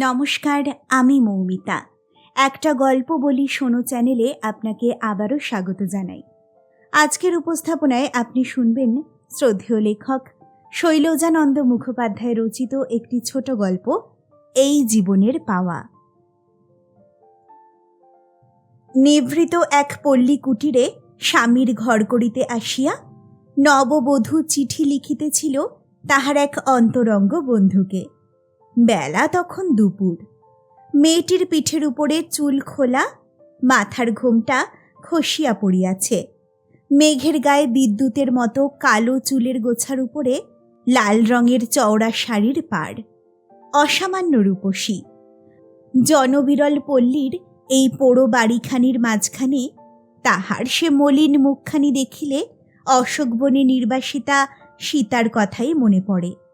নমস্কার, আমি মৌমিতা। একটা গল্প বলি শোনো চ্যানেলে আপনাকে আবারও স্বাগত জানাই। আজকের উপস্থাপনায় আপনি শুনবেন শ্রদ্ধেয় লেখক শৈলজানন্দ মুখোপাধ্যায় রচিত একটি ছোট গল্প, এই জীবনের পাওয়া। নিভৃত এক পল্লী কুটিরে স্বামীর ঘর করিতে আসিয়া নববধূ চিঠি লিখিতেছিল তাহার এক অন্তরঙ্গ বন্ধুকে। বেলা তখন দুপুর। মেয়েটির পিঠের উপরে চুল খোলা, মাথার ঘোমটা খসিয়া পড়িয়াছে। মেঘের গায়ে বিদ্যুতের মতো কালো চুলের গোছার উপরে লাল রঙের চওড়া শাড়ির পাড়। অসামান্য রূপসী। জনবিরল পল্লীর এই পোড়ো বাড়িখানির মাঝখানে তাহার সে মলিন মুখখানি দেখিলে অশোকবনে নির্বাসিতা সীতার কথাই মনে পড়ে।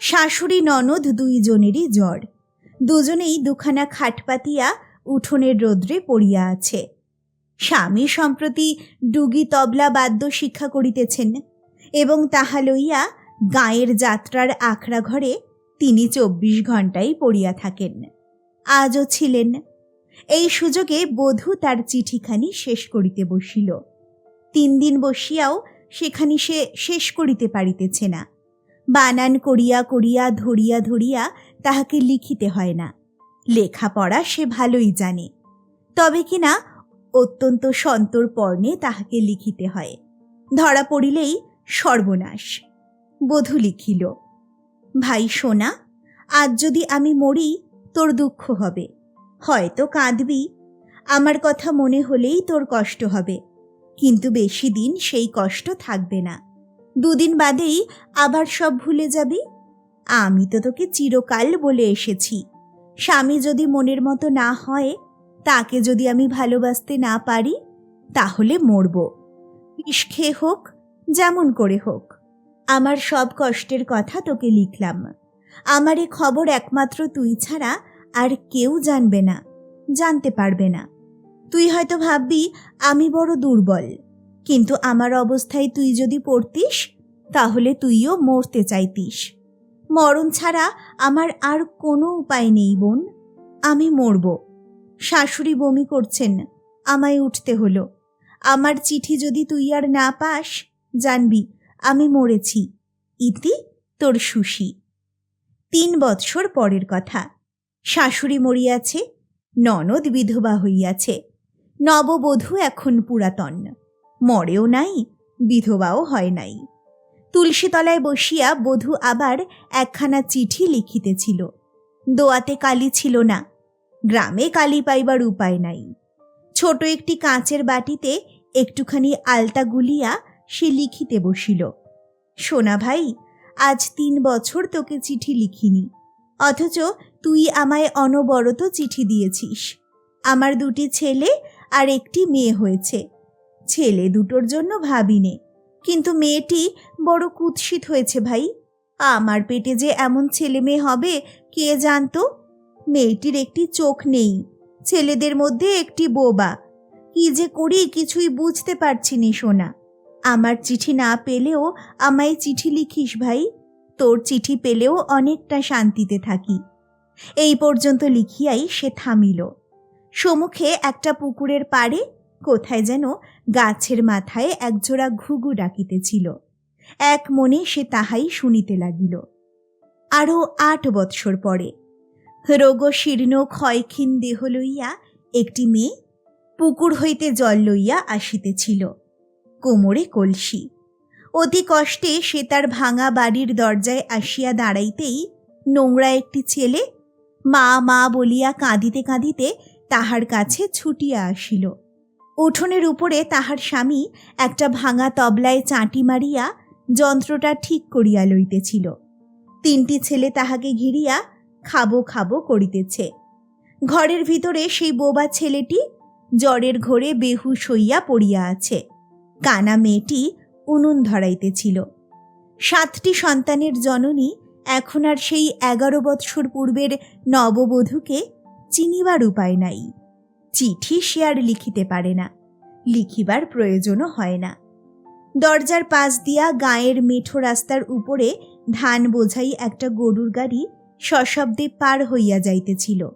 শাশুড়ি ননদ দুইজনেরই জ্বর। দুজনেই দুখানা খাট পাতিয়া উঠোনের রৌদ্রে পড়িয়া আছে। স্বামী সম্প্রতি ডুগি তবলা বাদ্য শিক্ষা করিতেছেন এবং তাহা লইয়া গাঁয়ের যাত্রার আখড়া ঘরে তিনি চব্বিশ ঘন্টাই পড়িয়া থাকেন। আজও ছিলেন। এই সুযোগে বধূ তার চিঠিখানি শেষ করিতে বসিল। তিন দিন বসিয়াও সেখানি সে শেষ করিতে পারিতেছে না। বানান করিয়া করিয়া ধরিয়া ধরিয়া তাহাকে লিখিতে হয় না। লেখাপড়া সে ভালোই জানে। তবে কিনা অত্যন্ত সন্তর পর্ণে তাহাকে লিখিতে হয়। ধরা পড়িলেই সর্বনাশ। বধূ লিখিল, ভাই সোনা, আজ যদি আমি মরি, তোর দুঃখ হবে। হয়তো কাঁদবি। আমার কথা মনে হলেই তোর কষ্ট হবে। কিন্তু বেশি দিন সেই কষ্ট থাকবে না। দুদিন বাদেই আবার সব ভুলে যাবি? আমি তো তোকে চিরকাল বলে এসেছি। স্বামী যদি মনের মতো না হয়, তাকে যদি আমি ভালোবাসতে না পারি, তাহলে মরব। বিষ খেয়ে হোক, যেমন করে হোক। আমার সব কষ্টের কথা তোকে লিখলাম। আমার এ খবর একমাত্র তুই ছাড়া আর কেউ জানবে না, জানতে পারবে না। তুই হয়তো ভাববি, আমি বড় দুর্বল। কিন্তু আমার অবস্থায় তুই যদি পড়তিস, তাহলে তুইও মরতে চাইতিস। মরণ ছাড়া আমার আর কোনো উপায় নেই, বোন। আমি মরব। শাশুড়ি বমি করছেন, আমায় উঠতে হলো। আমার চিঠি যদি তুই আর না পাস, জানবি, আমি মরেছি। ইতি তোর সুশি। তিন বৎসর পরের কথা। শাশুড়ি মরিয়াছে, ননদ বিধবা হইয়াছে। নববধূ এখন পুরাতন। মরেও নাই, বিধবাও হয় নাই। তুলসীতলায় বসিয়া বধূ আবার একখানা চিঠি লিখিতেছিল। দোয়াতে কালি ছিল না, গ্রামে কালি পাইবার উপায় নাই। ছোট একটি কাঁচের বাটিতে একটুখানি আলতা গুলিয়া সে লিখিতে বসিল, সোনা ভাই, আজ তিন বছর তোকে চিঠি লিখিনি, অথচ তুই আমায় অনবরত চিঠি দিয়েছিস। আমার দুটি ছেলে আর একটি মেয়ে হয়েছে ছেলে দুটোর জন্য ভাবিনে। কিন্তু মেয়েটি বড় কুৎসিত হয়েছে ভাই। আমার পেটে যে এমন ছেলে মেয়ে হবে, কে জানতো? মেয়েটির একটি চোখ নেই। ছেলেদের মধ্যে একটি বোবা। কি যে করি কিছুই বুঝতে পারছি নি, সোনা। আমার চিঠি না পেলেও আমায় চিঠি লিখিস ভাই। তোর চিঠি পেলেও অনেকটা শান্তিতে থাকি। এই পর্যন্ত লিখিয়াই সে থামিল। সম্মুখে একটা পুকুরের পাড়ে কোথায় যেন গাছের মাথায় একজোড়া ঘুঘু ডাকিতেছিল। এক মনে সে তাহাই শুনিতে লাগিল। আরও আট বৎসর পরে রোগ শীর্ণ ক্ষয়ক্ষীণ দেহ লইয়া একটি মেয়ে পুকুর হইতে জল লইয়া আসিতেছিল। কোমরে কলসি। অতি কষ্টে সে তার ভাঙা বাড়ির দরজায় আসিয়া দাঁড়াইতেই নোংরা একটি ছেলে মা মা বলিয়া কাঁদিতে কাঁদিতে তাহার কাছে ছুটিয়া আসিল। উঠোনের উপরে তাহার স্বামী একটা ভাঙা তবলায় চাঁটি মারিয়া যন্ত্রটা ঠিক করিয়া লইতেছিল। তিনটি ছেলে তাহাকে ঘিরিয়া খাব খাব করিতেছে। ঘরের ভিতরে সেই বোবা ছেলেটি জ্বরের ঘোরে বেহুশ হইয়া পড়িয়া আছে। কানা মেয়েটি উনুন ধরাইতেছিল। সাতটি সন্তানের জননী এখন আর সেই এগারো বৎসর পূর্বের নববধূকে চিনিবার উপায় নাই। চিঠি সে আর লিখিতে পারে না। লিখিবার প্রয়োজনও হয় না। দরজার পাশ দিয়া গায়ের মেঠো রাস্তার উপরে ধান বোঝাই একটা গরুর গাড়ি সশব্দে পার হইয়া যাইতেছিল।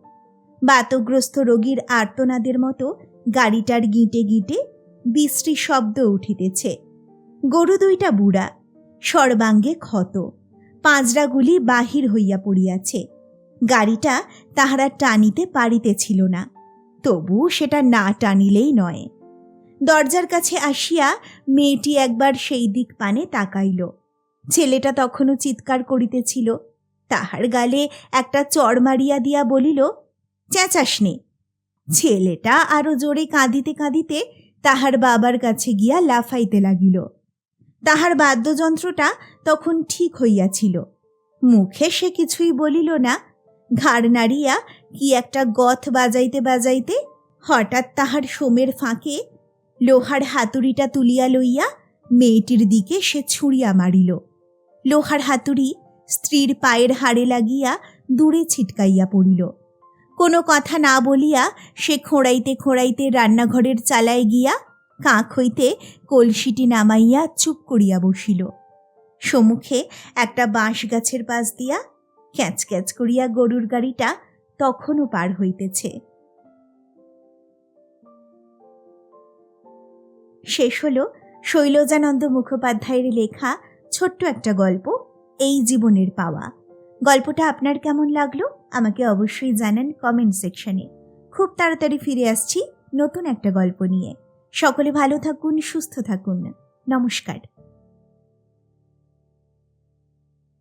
বাতগ্রস্ত রোগীর আর্তনাদের মতো গাড়িটার গিঁটে গিঁটে বিশ্রী শব্দ উঠিতেছে। গরু দুইটা বুড়া, সর্বাঙ্গে ক্ষত। পাঁজরাগুলি বাহির হইয়া পড়িয়াছে। গাড়িটা তাহারা টানিতে পারিতেছিল না। তবু সেটা না টানিলেই নয়। দরজার কাছে আসিয়া মেয়েটি একবার সেই দিক পানে তাকাইল। ছেলেটা তখনও চিৎকার করিতেছিল। তাহার গালে একটা চড় মারিয়া দিয়া বলিল চেঁচাস নে ছেলেটা আরও জোরে কাঁদিতে কাঁদিতে তাহার বাবার কাছে গিয়া লাফাইতে লাগিল। তাহার বাদ্যযন্ত্রটা তখন ঠিক হইয়াছিল। মুখে সে কিছুই বলিল না। ঘাড় নাড়িয়া কি একটা গথ বাজাইতে বাজাইতে হঠাৎ তাহার সোমের ফাঁকে লোহার হাতুড়িটা তুলিয়া লইয়া মেয়েটির দিকে সে ছুঁড়িয়া মারিল। লোহার হাতুড়ি স্ত্রীর পায়ের হাড়ে লাগিয়া দূরে ছিটকাইয়া পড়িল। কোনো কথা না বলিয়া সে খোঁড়াইতে খোঁড়াইতে রান্নাঘরের চালায় গিয়া কাঁক হইতে কলসিটি নামাইয়া চুপ করিয়া বসিল। সম্মুখে একটা বাঁশ গাছের পাশ দিয়া ক্যাঁচ ক্যাচ করিয়া গরুর গাড়িটা তখনও পার হইতেছে। শেষ হলো শৈলজানন্দ মুখোপাধ্যায়ের লেখা ছোট্ট একটা গল্প, এই জীবনের পাওয়া। গল্পটা আপনার কেমন লাগল? আমাকে অবশ্যই জানান কমেন্ট সেকশনে খুব তাড়াতাড়ি ফিরে আসছি নতুন একটা গল্প নিয়ে। সকলে ভালো থাকুন, সুস্থ থাকুন। নমস্কার।